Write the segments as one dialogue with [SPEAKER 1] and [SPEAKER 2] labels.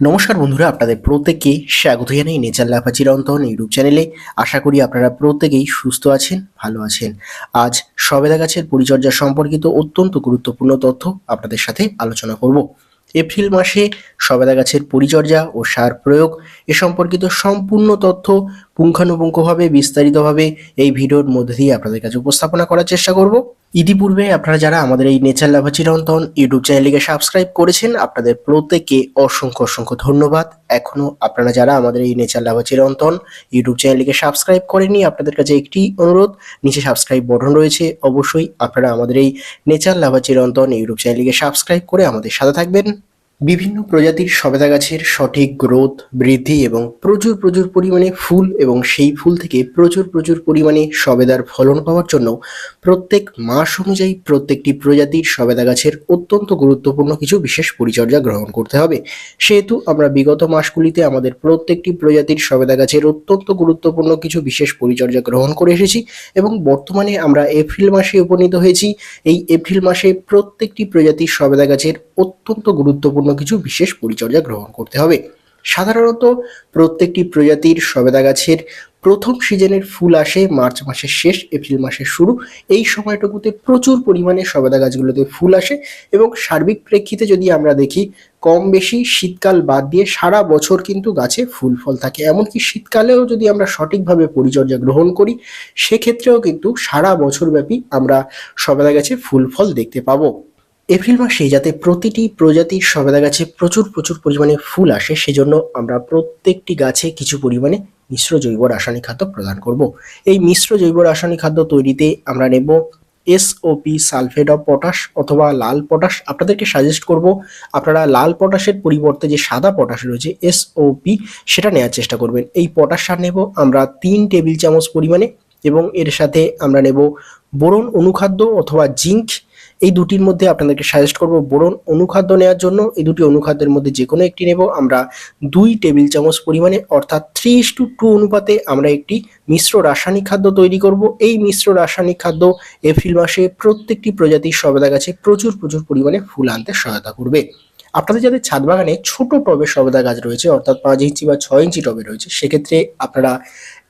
[SPEAKER 1] নমস্কার বন্ধুরা, আপনাদের প্রত্যেককে স্বাগত জানাই নেচার লাফা চিরন্তন ইউটিউব চ্যানেলে। আশা করি আপনারা প্রত্যেকেই সুস্থ আছেন, ভালো আছেন। আজ সবেদা গাছের পরিচর্যা সম্পর্কিত অত্যন্ত গুরুত্বপূর্ণ তথ্য আপনাদের সাথে আলোচনা করব। এপ্রিল মাসে সবেদা গাছের পরিচর্যা ও সার প্রয়োগ এ সম্পর্কিত সম্পূর্ণ তথ্য পুঙ্খানুপুঙ্খভাবে, বিস্তারিতভাবে এই ভিডিওর মধ্যে দিয়ে আপনাদের কাছে উপস্থাপনা করার চেষ্টা করব। ইতিপূর্বে আপনারা যারা আমাদের এই নেচার লাভা চিরন্তন ইউটিউব চ্যানেলটিকে সাবস্ক্রাইব করেছেন, আপনাদের প্রত্যেককে অসংখ্য অসংখ্য ধন্যবাদ। এখনও আপনারা যারা আমাদের এই নেচার লাভা চিরন্তন ইউটিউব চ্যানেলটিকে সাবস্ক্রাইব করেনি আপনাদের কাছে একটি অনুরোধ, নিচে সাবস্ক্রাইব বটন রয়েছে। অবশ্যই আপনারা আমাদের এই নেচার লাভা চিরন্তন ইউটিউব চ্যানেলটিকে সাবস্ক্রাইব করে আমাদের সাথে থাকবেন। বিভিন্ন প্রজাতির সবেদা গাছের সঠিক গ্রোথ, বৃদ্ধি এবং প্রচুর প্রচুর পরিমাণে ফুল এবং সেই ফুল থেকে প্রচুর প্রচুর পরিমাণে সবেদার ফলন পাওয়ার জন্য প্রত্যেক মাস অনুযায়ী প্রত্যেকটি প্রজাতির সবেদা গাছের অত্যন্ত গুরুত্বপূর্ণ কিছু বিশেষ পরিচর্যা গ্রহণ করতে হবে। সেহেতু আমরা বিগত মাসগুলিতে আমাদের প্রত্যেকটি প্রজাতির সবেদা গাছের অত্যন্ত গুরুত্বপূর্ণ কিছু বিশেষ পরিচর্যা গ্রহণ করে এসেছি এবং বর্তমানে আমরা এপ্রিল মাসে উপনীত হয়েছি। এই এপ্রিল মাসে প্রত্যেকটি প্রজাতির সবেদা গাছের অত্যন্ত গুরুত্বপূর্ণ কিছু বিশেষ পরিচর্যা গ্রহণ করতে হবে। সাধারণত প্রত্যেকটি প্রজাতির সবেদা গাছের প্রথম সিজনের ফুল আসে মার্চ মাসের শেষ, এপ্রিল মাসের শুরু। এই সময়টুকুতে প্রচুর পরিমাণে সবেদা গাছগুলোতে ফুল আসে এবং সার্বিক প্রেক্ষিতে যদি আমরা দেখি, কম বেশি শীতকাল বাদ দিয়ে সারা বছর কিন্তু গাছে ফুল ফল থাকে। এমনকি শীতকালেও যদি আমরা সঠিকভাবে পরিচর্যা গ্রহণ করি, সেক্ষেত্রেও কিন্তু সারা বছর ব্যাপী আমরা সবেদা গাছে ফুল ফল দেখতে পাবো। এপ্রিল মাসে যাতে প্রতিটি প্রজাতির সবেদা গাছে প্রচুর প্রচুর পরিমাণে ফুল আসে, সেজন্য আমরা প্রত্যেকটি গাছে কিছু পরিমাণে মিশ্র জৈব রাসায়নিক খাদ্য প্রদান করব। এই মিশ্র জৈব রাসায়নিক খাদ্য তৈরিতে আমরা নেব এসওপি সালফেট অফ পটাশ অথবা লাল পটাশ। আপনাদেরকে সাজেস্ট করব, আপনারা লাল পটাশের পরিবর্তে যে সাদা পটাশ রয়েছে এসওপি সেটা নেওয়ার চেষ্টা করবেন। এই পটাশ সার নেব আমরা তিন টেবিল চামচ পরিমাণে এবং এর সাথে আমরা নেব বোরন অনুখাদ্য অথবা জিঙ্ক এই দুটির মধ্যে আপনাদেরকে সাজেস্ট করব বোরন অনুখাদ্য নেওয়ার জন্য। এই দুটি অনুখাদ্যের মধ্যে যে কোনো একটি নেব। আমরা দুই টেবিল চামচ পরিমাণে, অর্থাৎ থ্রি টু টু অনুপাতে আমরা একটি মিশ্র রাসায়নিক খাদ্য তৈরি করব। এই মিশ্র রাসায়নিক খাদ্য এপ্রিল মাসে প্রত্যেকটি প্রজাতির সবেদা গাছে প্রচুর প্রচুর পরিমাণে ফুল আনতে সহায়তা করবে। আপনাদের যাদের ছাদ বাগানে ছোট টবে সবেদা গাছ রয়েছে, অর্থাৎ পাঁচ ইঞ্চি বা ছয় ইঞ্চি টবে রয়েছে, সেক্ষেত্রে আপনারা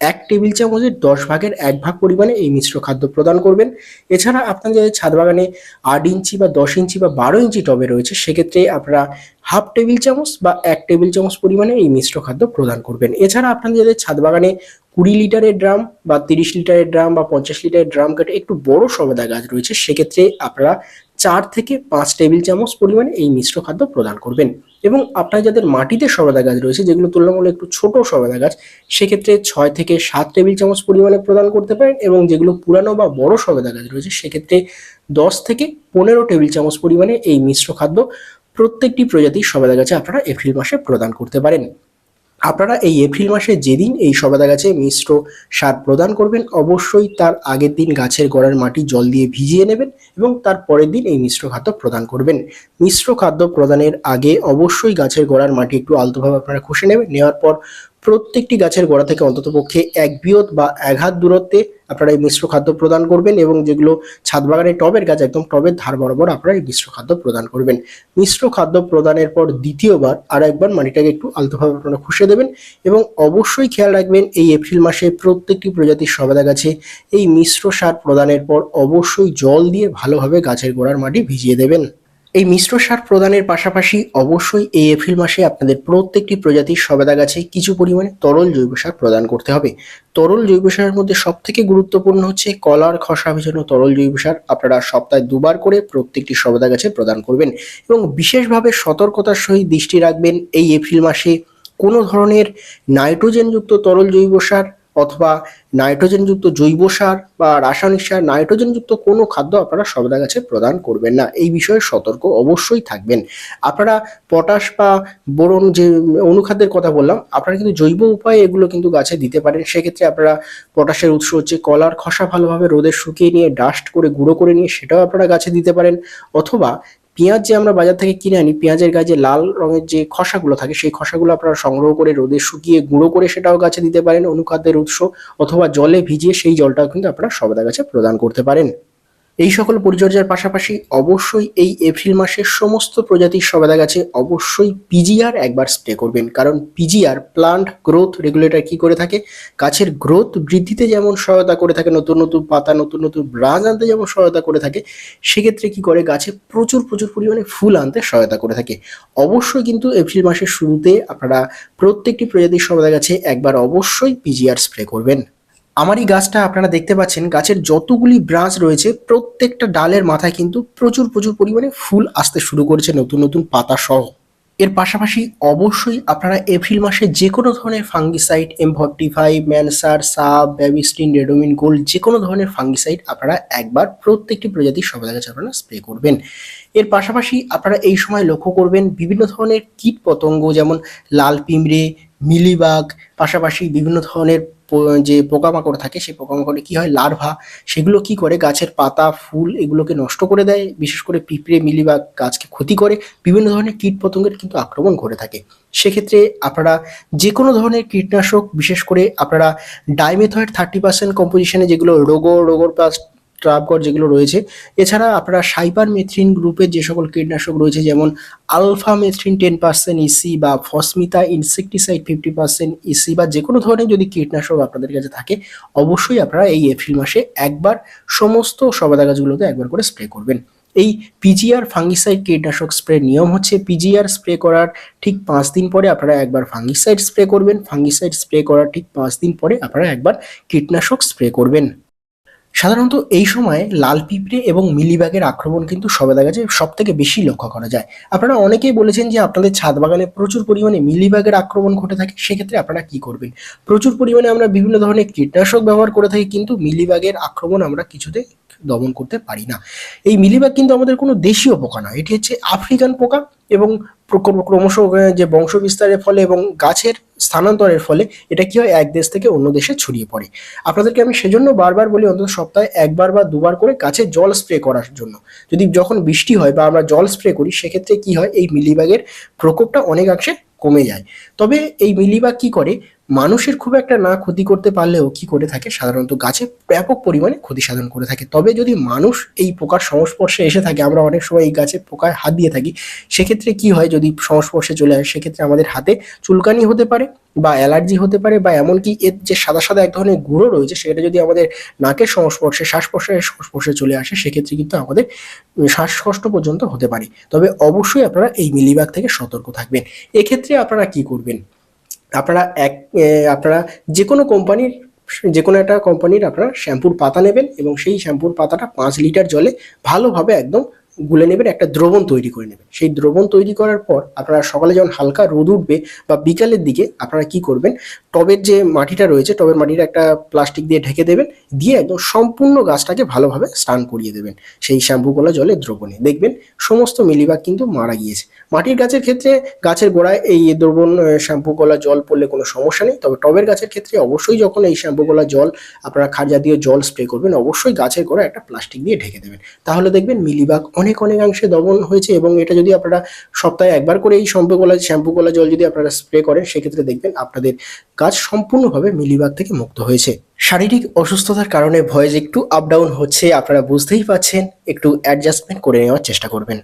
[SPEAKER 1] এক টেবিল চামচের দশ ভাগের এক ভাগ পরিমাণে এই মিশ্র খাদ্য প্রদান করবেন। এছাড়া আপনার যাদের ছাদ বাগানে আট ইঞ্চি বা দশ ইঞ্চি বা বারো ইঞ্চি টবে রয়েছে, সেক্ষেত্রে আপনারা হাফ টেবিল চামচ বা এক টেবিল চামচ পরিমাণে এই মিশ্র খাদ্য প্রদান করবেন। এছাড়া আপনার যাদের ছাদ বাগানে কুড়ি লিটারের ড্রাম বা তিরিশ লিটারের ড্রাম বা পঞ্চাশ লিটারের ড্রাম কেটে একটু বড় সবেদা গাছ রয়েছে, সেক্ষেত্রে আপনারা চার থেকে পাঁচ টেবিল চামচ পরিমাণে এই মিশ্র খাদ্য প্রদান করবেন। এবং আপনার যাদের মাটিতে সবেদা গাছ রয়েছে, যেগুলো তুলনামূলক একটু ছোট সবেদা গাছ, সেক্ষেত্রে ছয় থেকে সাত টেবিল চামচ পরিমাণে প্রদান করতে পারেন এবং যেগুলো পুরানো বা বড় সবেদা গাছ রয়েছে, সেক্ষেত্রে দশ থেকে পনেরো টেবিল চামচ পরিমাণে এই মিশ্র খাদ্য প্রত্যেকটি প্রজাতির সবেদা গাছে আপনারা এপ্রিল মাসে প্রদান করতে পারেন। আপনারা এই এপ্রিল মাসে যেদিন এই সবেদা গাছে মিশ্র সার প্রদান করবেন, অবশ্যই তার আগের দিন গাছের গোড়ার মাটি জল দিয়ে ভিজিয়ে নেবেন এবং তার পরের দিন এই মিশ্র খাদ্য প্রদান করবেন। মিশ্র খাদ্য প্রদানের আগে অবশ্যই গাছের গোড়ার মাটি একটু আলতোভাবে আপনারা খুশে নেবেন, নেওয়ার পর প্রত্যেকটি গাছের গোড়া থেকে অন্ততপক্ষে এক বিয়ত বা এক হাত দূরত্বে আপনারা এই মিশ্র খাদ্য প্রদান করবেন এবং যেগুলো ছাদ বাগানে টবের গাছ, একদম টবের ধার বরাবর আপনারা এই মিশ্র খাদ্য প্রদান করবেন। মিশ্র খাদ্য প্রদানের পর দ্বিতীয়বার আর একবার মাটিটাকে একটু আলতোভাবে আপনারা খুশে দেবেন এবং অবশ্যই খেয়াল রাখবেন এই এপ্রিল মাসে প্রত্যেকটি প্রজাতির সবেদা গাছে এই মিশ্র সার প্রদানের পর অবশ্যই জল দিয়ে ভালোভাবে গাছের গোড়ার মাটি ভিজিয়ে দেবেন। এই মিশ্র সার প্রদানের পাশাপাশি অবশ্যই এই এপ্রিল মাসে আপনাদের প্রত্যেকটি প্রজাতির সবেদা গাছে কিছু পরিমাণে তরল জৈব সার প্রদান করতে হবে। তরল জৈব সারের মধ্যে সব থেকে গুরুত্বপূর্ণ হচ্ছে কলার খসা ভেজানো তরল জৈব সার। আপনারা সপ্তাহে দুবার করে প্রত্যেকটি সবেদা গাছে প্রদান করবেন এবং বিশেষভাবে সতর্কতার সহিত দৃষ্টি রাখবেন এই এপ্রিল মাসে কোনো ধরনের নাইট্রোজেনযুক্ত তরল জৈব সার অথবা নাইট্রোজেনযুক্ত জৈব সার বা রাসায়নিক সার, নাইট্রোজেনযুক্ত কোনো খাদ্য আপনারা সবদা গাছে প্রদান করবেন না। এই বিষয়ে সতর্ক অবশ্যই থাকবেন। আপনারা পটাশ বা বোরন যে অনুখাদ্যের কথা বললাম, আপনারা কিন্তু জৈব উপায়ে এগুলো কিন্তু গাছে দিতে পারেন। সেক্ষেত্রে আপনারা পটাশের উৎস হচ্ছে কলার খসা ভালোভাবে রোদে শুকিয়ে নিয়ে ডাস্ট করে গুঁড়ো করে নিয়ে সেটাও আপনারা গাছে দিতে পারেন। অথবা পেঁয়াজ যে আমরা বাজার থেকে কিনে আনি, পেঁয়াজের গায়ে লাল রঙের যে খসাগুলো থাকে, সেই খসাগুলো আপনারা সংগ্রহ করে রোদে শুকিয়ে গুঁড়ো করে সেটাও গাছে দিতে পারেন, অনুখাদ্যের উৎস অথবা জলে ভিজিয়ে সেই জলটাও কিন্তু আপনারা সবেদা গাছে প্রদান করতে পারেন। এই সকল পরিচর্যার পাশাপাশি অবশ্যই এই এপ্রিল মাসের সমস্ত প্রজাতির সবেদা গাছে অবশ্যই পিজিআর একবার স্প্রে করবেন। কারণ পিজিআর প্লান্ট গ্রোথ রেগুলেটর কি করে থাকে? গাছের গ্রোথ বৃদ্ধিতে যেমন সহায়তা করে থাকে, নতুন নতুন পাতা, নতুন নতুন ব্রাঞ্চ আনতে যেমন সহায়তা করে থাকে, সেক্ষেত্রে কি করে? গাছে প্রচুর প্রচুর পরিমাণে ফুল আনতে সহায়তা করে থাকে। অবশ্যই কিন্তু এপ্রিল মাসের শুরুতে আপনারা প্রত্যেকটি প্রজাতির সবেদা গাছে একবার অবশ্যই পিজিআর স্প্রে করবেন। আমার এই গাছটা আপনারা দেখতে পাচ্ছেন, গাছের যতগুলি ব্রাঞ্চ রয়েছে, প্রত্যেকটা ডালের মাথায় কিন্তু প্রচুর প্রচুর পরিমাণে ফুল আসতে শুরু করেছে নতুন নতুন পাতা সহ। এর পাশাপাশি অবশ্যই আপনারা এপ্রিল মাসে যে কোনো ধরনের ফাঙ্গিসাইড এম ফর্টি ফাইভ ম্যানসার সাব ব্যাবিস্টিন রেডোমিন গোল্ড যে কোনো ধরনের ফাঙ্গিসাইড আপনারা একবার প্রত্যেকটি প্রজাতির সবেদা গাছে আপনারা স্প্রে করবেন। এর পাশাপাশি আপনারা এই সময় লক্ষ্য করবেন বিভিন্ন ধরনের কীট পতঙ্গ যেমন লাল পিঁমড়ে মিলিবাগ, পাশাপাশি বিভিন্ন ধরনের যে পোকামাকড় থাকে সেই পোকামাকড়ে কি হয়? লার্ভা, সেগুলো কি করে? গাছের পাতা, ফুল এগুলোকে নষ্ট করে দেয়, বিশেষ করে পিঁপড়ে মিলিবাগ গাছকে ক্ষতি করে। বিভিন্ন ধরনের কীট পতঙ্গের কিন্তু আক্রমণ করে থাকে। সেক্ষেত্রে আপনারা যে কোনো ধরনের কীটনাশক, বিশেষ করে আপনারা ডাইমেথয়েড থার্টি পার্সেন্ট কম্পোজিশনে যেগুলো রোগো, রোগর প্লাস ট্রাপগড় যেগুলো রয়েছে। এছাড়া আপনারা সাইপার মেথ্রিন গ্রুপের যে সকল কীটনাশক রয়েছে, যেমন alphamethrin ten percent EC বা ফসমিতা, ইনসেকটিসাইড ফিফটি পার্সেন্ট ইসি বা যে কোনো ধরনের যদি কীটনাশক আপনাদের কাছে থাকে, অবশ্যই আপনারা এই এপ্রিল মাসে একবার সমস্ত সবেদা গাছগুলোতে একবার করে স্প্রে করবেন। এই পিজিআর ফাঙ্গিসাইড কীটনাশক স্প্রে নিয়ম হচ্ছে পিজিআর স্প্রে করার ঠিক পাঁচ দিন পরে আপনারা একবার ফাঙ্গিসাইড স্প্রে করবেন। ফাঙ্গিসাইড স্প্রে করার ঠিক পাঁচ দিন পরে আপনারা একবার কীটনাশক স্প্রে করবেন। সাধারণত এই সময় লাল পিঁপড়ে এবং মিলিবাগের আক্রমণ কিন্তু সবে দেখা গাছে সব থেকে বেশি লক্ষ্য করা যায়। আপনারা অনেকেই বলেছেন যে আপনাদের ছাদ বাগানে প্রচুর পরিমাণে মিলিবাগের আক্রমণ ঘটে থাকে, সেক্ষেত্রে আপনারা কি করবেন? প্রচুর পরিমাণে আমরা বিভিন্ন ধরনের কীটনাশক ব্যবহার করে থাকি, কিন্তু মিলিবাগের আক্রমণ আমরা কিছুতে দমন করতে পারি না। এই মিলিবাগ কিন্তু আমাদের কোনো দেশীয় পোকা না এটি হচ্ছে আফ্রিকান পোকা এবং ক্রমশ যে বংশ বিস্তারের ফলে এবং গাছের স্থানান্তরের ফলে এটা কি হয়, এক দেশ থেকে অন্য দেশে ছড়িয়ে পড়ে। আপনাদেরকে আমি সেজন্য বারবার বলি, অন্তত সপ্তাহে একবার বা দুবার করে গাছে জল স্প্রে করার জন্য। যদি যখন বৃষ্টি হয় বা আমরা জল স্প্রে করি, সেক্ষেত্রে কি হয়, এই মিলিবাগের প্রকোপটা অনেকাংশে কমে যায়। তবে এই মিলিবাগ কি করে মানুষের খুব একটা না ক্ষতি করতে পারলেও কি করে থাকে? সাধারণত গাছে ব্যাপক পরিমাণে ক্ষতি সাধন করে থাকে। তবে যদি মানুষ এই পোকার সংস্পর্শে এসে থাকে, আমরা অনেক সময় এই গাছে পোকায় হাত দিয়ে থাকি, সেক্ষেত্রে কি হয় যদি সংস্পর্শে চলে আসে? সেক্ষেত্রে আমাদের হাতে চুলকানি হতে পারে বা অ্যালার্জি হতে পারে বা এমনকি এর যে সাদা সাদা এক ধরনের গুঁড়ো রয়েছে, সেটা যদি আমাদের নাকের সংস্পর্শে শ্বাস প্রশ্বাসের সংস্পর্শে চলে আসে, সেক্ষেত্রে কিন্তু আমাদের শ্বাসকষ্ট পর্যন্ত হতে পারে। তবে অবশ্যই আপনারা এই মিলিবাগ থেকে সতর্ক থাকবেন। এক্ষেত্রে আপনারা কি করবেন? আপনারা এক আপনারা যে কোনো কোম্পানির যে কোনো একটা কোম্পানির আপনারা শ্যাম্পুর পাতা নেবেন এবং সেই শ্যাম্পুর পাতাটা পাঁচ লিটার জলে ভালোভাবে একদম গুলে নেবেন, একটা দ্রবণ তৈরি করে নেবেন। সেই দ্রবণ তৈরি করার পর আপনারা সকালে যখন হালকা রোদ উঠবে বা বিকালের দিকে আপনারা কি করবেন, টবের যে মাটিটা রয়েছে, টবের মাটিটা একটা প্লাস্টিক দিয়ে ঢেকে দেবেন, দিয়ে একদম সম্পূর্ণ গাছটাকে ভালোভাবে স্নান করিয়ে দেবেন। সেই শ্যাম্পু কলা জলে দ্রবণে। দেখবেন সমস্ত মিলিবাগ কিন্তু মারা গিয়েছে। মাটির গাছের ক্ষেত্রে গাছের গোড়ায় এই দ্রবণ শ্যাম্পু কলা জল পড়লে কোনো সমস্যা নেই। তবে টবের গাছের ক্ষেত্রে অবশ্যই যখন এই শ্যাম্পু কলা জল, আপনারা খার জাতীয় জল স্প্রে করবেন, অবশ্যই গাছের গোড়ায় একটা প্লাস্টিক দিয়ে ঢেকে দেবেন। তাহলে দেখবেন মিলিবাগ অনেক অনেকাংশে দমন হয়েছে এবং এটা যদি আপনারা সপ্তাহে একবার করে এই শ্যাম্পু কলা শ্যাম্পু কলা জল যদি আপনারা স্প্রে করেন, সেক্ষেত্রে দেখবেন আপনাদের গাছ সম্পূর্ণভাবে মিলিবাগ থেকে মুক্ত হয়েছে। শারীরিক অসুস্থতার কারণে ভয়েস একটু আপ ডাউন হচ্ছে, আপনারা বুঝতেই পাচ্ছেন, একটু অ্যাডজাস্টমেন্ট করে নেওয়ার চেষ্টা করবেন।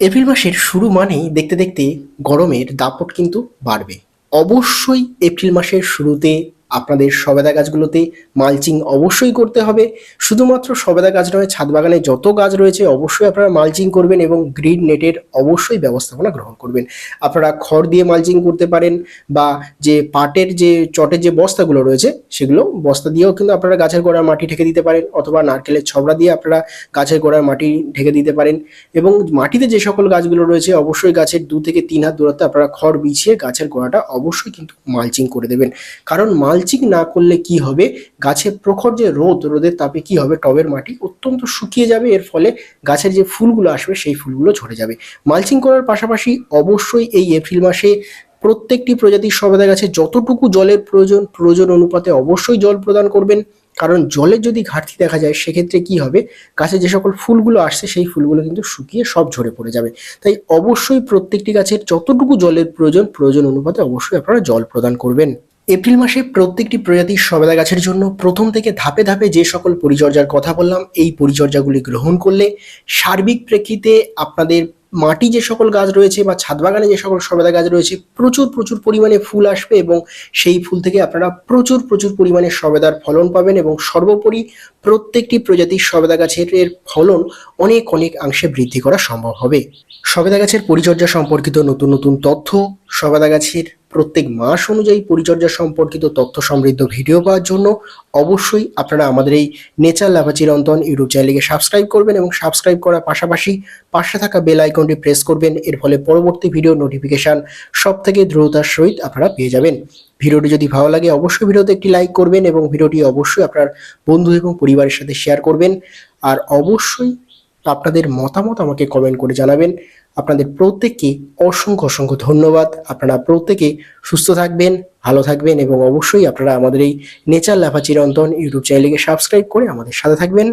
[SPEAKER 1] এপ্রিল মাসের শুরু মানেই দেখতে দেখতে গরমের দাপট কিন্তু বাড়বে। অবশ্যই এপ্রিল মাসের শুরুতে আপনাদের সবেদা গাছগুলোতে মালচিং অবশ্যই করতে হবে। শুধুমাত্র সবেদা গাছ নয়, ছাদ বাগানে যত গাছ রয়েছে অবশ্যই আপনারা মালচিং করবেন এবং গ্রিন নেটের অবশ্যই ব্যবস্থাপনা গ্রহণ করবেন। আপনারা খড় দিয়ে মালচিং করতে পারেন বা যে পাটের যে, চটের যে বস্তাগুলো রয়েছে, সেগুলো বস্তা দিয়েও কিন্তু আপনারা গাছের গোড়ার মাটি ঢেকে দিতে পারেন অথবা নারকেলের ছবড়া দিয়ে আপনারা গাছের গোড়ার মাটি ঢেকে দিতে পারেন এবং মাটিতে যে সকল গাছগুলো রয়েছে অবশ্যই গাছের দু থেকে তিন হাত দূরত্বে আপনারা খড় বিছিয়ে গাছের গোড়াটা অবশ্যই কিন্তু মালচিং করে দেবেন। কারণ মালচিং না করলে কি হবে? গাছের প্রখর যে রোদ, রোদের তাপে কি হবে? টবের মাটি অত্যন্ত শুকিয়ে যাবে। এর ফলে গাছের যে ফুলগুলো আসবে, সেই ফুলগুলো ঝরে যাবে। মালচিং করার পাশাপাশি অবশ্যই এই এপ্রিল মাসে প্রত্যেকটি প্রজাতির সবেদা গাছে যতটুকু জলের প্রয়োজন প্রয়োজন অনুপাতে অবশ্যই জল প্রদান করবেন। কারণ জলের যদি ঘাটতি দেখা যায়, সেক্ষেত্রে কি হবে? গাছে যে সকল ফুলগুলো আসছে, সেই ফুলগুলো কিন্তু শুকিয়ে সব ঝরে পড়ে যাবে। তাই অবশ্যই প্রত্যেকটি গাছের যতটুকু জলের প্রয়োজন প্রয়োজন অনুপাতে অবশ্যই আপনারা জল প্রদান করবেন। এপ্রিল মাসে প্রত্যেকটি প্রজাতির সবেদা গাছের জন্য প্রথম থেকে ধাপে ধাপে যে সকল পরিচর্যার কথা বললাম, এই পরিচর্যাগুলি গ্রহণ করলে সার্বিক প্রেক্ষিতে আপনাদের মাটি যে সকল গাছ রয়েছে বা ছাদ বাগানে যে সকল সবেদা গাছ রয়েছে, প্রচুর প্রচুর পরিমাণে ফুল আসবে এবং সেই ফুল থেকে আপনারা প্রচুর প্রচুর পরিমাণে সবেদার ফলন পাবেন এবং সর্বোপরি প্রত্যেকটি প্রজাতির সবেদা গাছের ফলন অনেক অনেক অংশে বৃদ্ধি করা সম্ভব হবে। সবেদা গাছের পরিচর্যা সম্পর্কিত নতুন নতুন তথ্য সবেদা গাছের প্রত্যেক মাস অনুযায়ী পরিচর্যা সম্পর্কিত তথ্য সমৃদ্ধ ভিডিও পাওয়ার জন্য অবশ্যই আপনারা আমাদের এই নেচার লাভাচির অন্তন ইউটিউব চ্যানেলকে সাবস্ক্রাইব করবেন এবং সাবস্ক্রাইব করার পাশাপাশি পাশে থাকা বেল আইকনটি প্রেস করবেন। এর ফলে পরবর্তী ভিডিও নোটিফিকেশন সব থেকে দ্রুততার সহিত আপনারা পেয়ে যাবেন। ভিডিওটি যদি ভালো লাগে অবশ্যই ভিডিওতে একটি লাইক করবেন এবং ভিডিওটি অবশ্যই আপনার বন্ধু এবং পরিবারের সাথে শেয়ার করবেন। আর অবশ্যই আপনাদের মতামত আমাকে কমেন্ট করে জানাবেন। আপনাদের প্রত্যেককে অসংখ্য অসংখ্য ধন্যবাদ। আপনারা প্রত্যেকে সুস্থ থাকবেন, ভালো থাকবেন এবং অবশ্যই আপনারা আমাদের এই নেচার লাফা চিরন্তন ইউটিউব চ্যানেলকে সাবস্ক্রাইব করে আমাদের সাথে থাকবেন।